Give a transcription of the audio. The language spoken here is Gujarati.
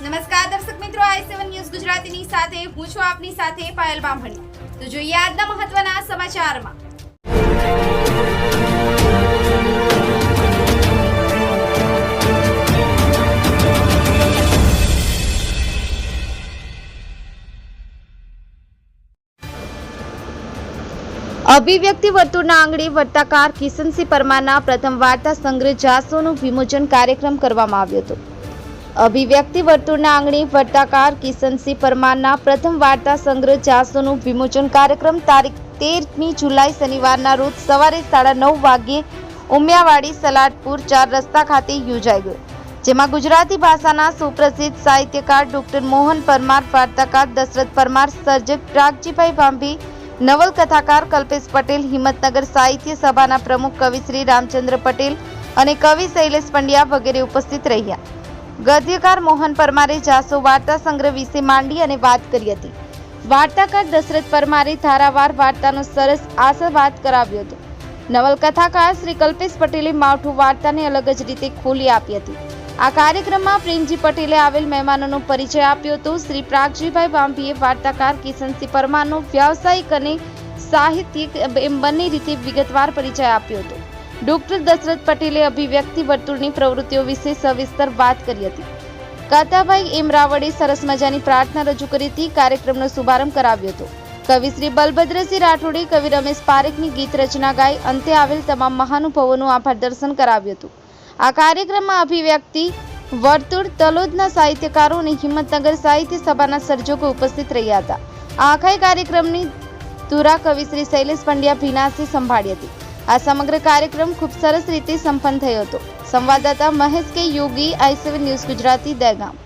નમસ્કાર દર્શક મિત્રો, આઈ સેવન ન્યૂઝ ગુજરાતીની સાથે, હું છું આપની સાથે પાયલ બામણી. તો જોઈએ આજના મહત્વના સમાચારમાં. અભિવ્યક્તિ વર્તુળના આંગણે વર્તાકાર કિશનસિંહ પરમારના પ્રથમ વાર્તા સંગ્રહ જાસોનું વિમોચન કાર્યક્રમ કરવામાં આવ્યો હતો. અભિવ્યક્તિ વર્તુળના આંગણી વર્તાકાર કિશનસિંહ પરમારના પ્રથમ વાર્તા સંગ્રહ જાસોનું વિમોચન કાર્યક્રમ તારીખ તેરમી જુલાઈ શનિવારના રોજ સવારે સાડા નવ વાગ્યે ઉમિયાવાડી સલાડપુર ચાર રસ્તા ખાતે યોજાઈ ગયો, જેમાં ગુજરાતી ભાષાના સુપ્રસિદ્ધ સાહિત્યકાર ડોક્ટર મોહન પરમાર, વાર્તાકાર દશરથ પરમાર, સર્જક પ્રાગજીભાઈ ભાંભી, નવલકથાકાર કલ્પેશ પટેલ, હિંમતનગર સાહિત્ય સભાના પ્રમુખ કવિ શ્રી રામચંદ્ર પટેલ અને કવિ શૈલેષ પંડ્યા વગેરે ઉપસ્થિત રહ્યા. ગદ્યકાર મોહન પરમારે જાસો વાર્તા સંગ્રહ વિશે માંડી અને વાત કરી હતી. વાર્તાકાર દશરથ પરમારે ધારાવાર વાર્તાનો સરસ આશાવાદ કરાવ્યો હતો. નવલકથાકાર શ્રી કલ્પેશ પટેલે માવઠું વાર્તાને અલગ જ રીતે ખોલી આપી હતી. આ કાર્યક્રમમાં પ્રેમજી પટેલે આવેલ મહેમાનોનો પરિચય આપ્યો હતો. શ્રી પ્રાગજીભાઈ વાંભીએ વાર્તાકાર કિશનસિંહ પરમારનો વ્યાવસાયિક અને સાહિત્યિક એમ બંને રીતે વિગતવાર પરિચય આપ્યો હતો. ડોક્ટર દશરથ પટેલે અભિવ્યક્તિ વર્તુળની પ્રવૃત્તિઓ વિશે સવિસ્તર વાત કરી હતી. કાતાભાઈ એમ રાવળે સરસ મજાની પ્રાર્થના રજૂ કરી હતી, કાર્યક્રમનો શુભારંભ કરાવ્યો હતો. કવિ શ્રી બલભદ્રસિંહ રાઠોડે કવિ રમેશ પારેખની ગીત રચના ગાઈ, અંતે આવેલ તમામ મહાનુભાવોનું આભાર દર્શન કરાવ્યું હતું. આ કાર્યક્રમમાં અભિવ્યક્તિ, વર્તુળ, તલોદના સાહિત્યકારો અને હિંમતનગર સાહિત્ય સભાના સર્જકો ઉપસ્થિત રહ્યા હતા. આ કાર્યક્રમની ધુરા કવિ શ્રી શૈલેષ પંડ્યા ભીનાસી સંભાળી હતી. આ સમગ્ર કાર્યક્રમ ખૂબ સરસ રીતે સંપન્ન થયો હતો. સંવાદદાતા Mahesh K Yogi, I seven news Gujarati, Dehgam.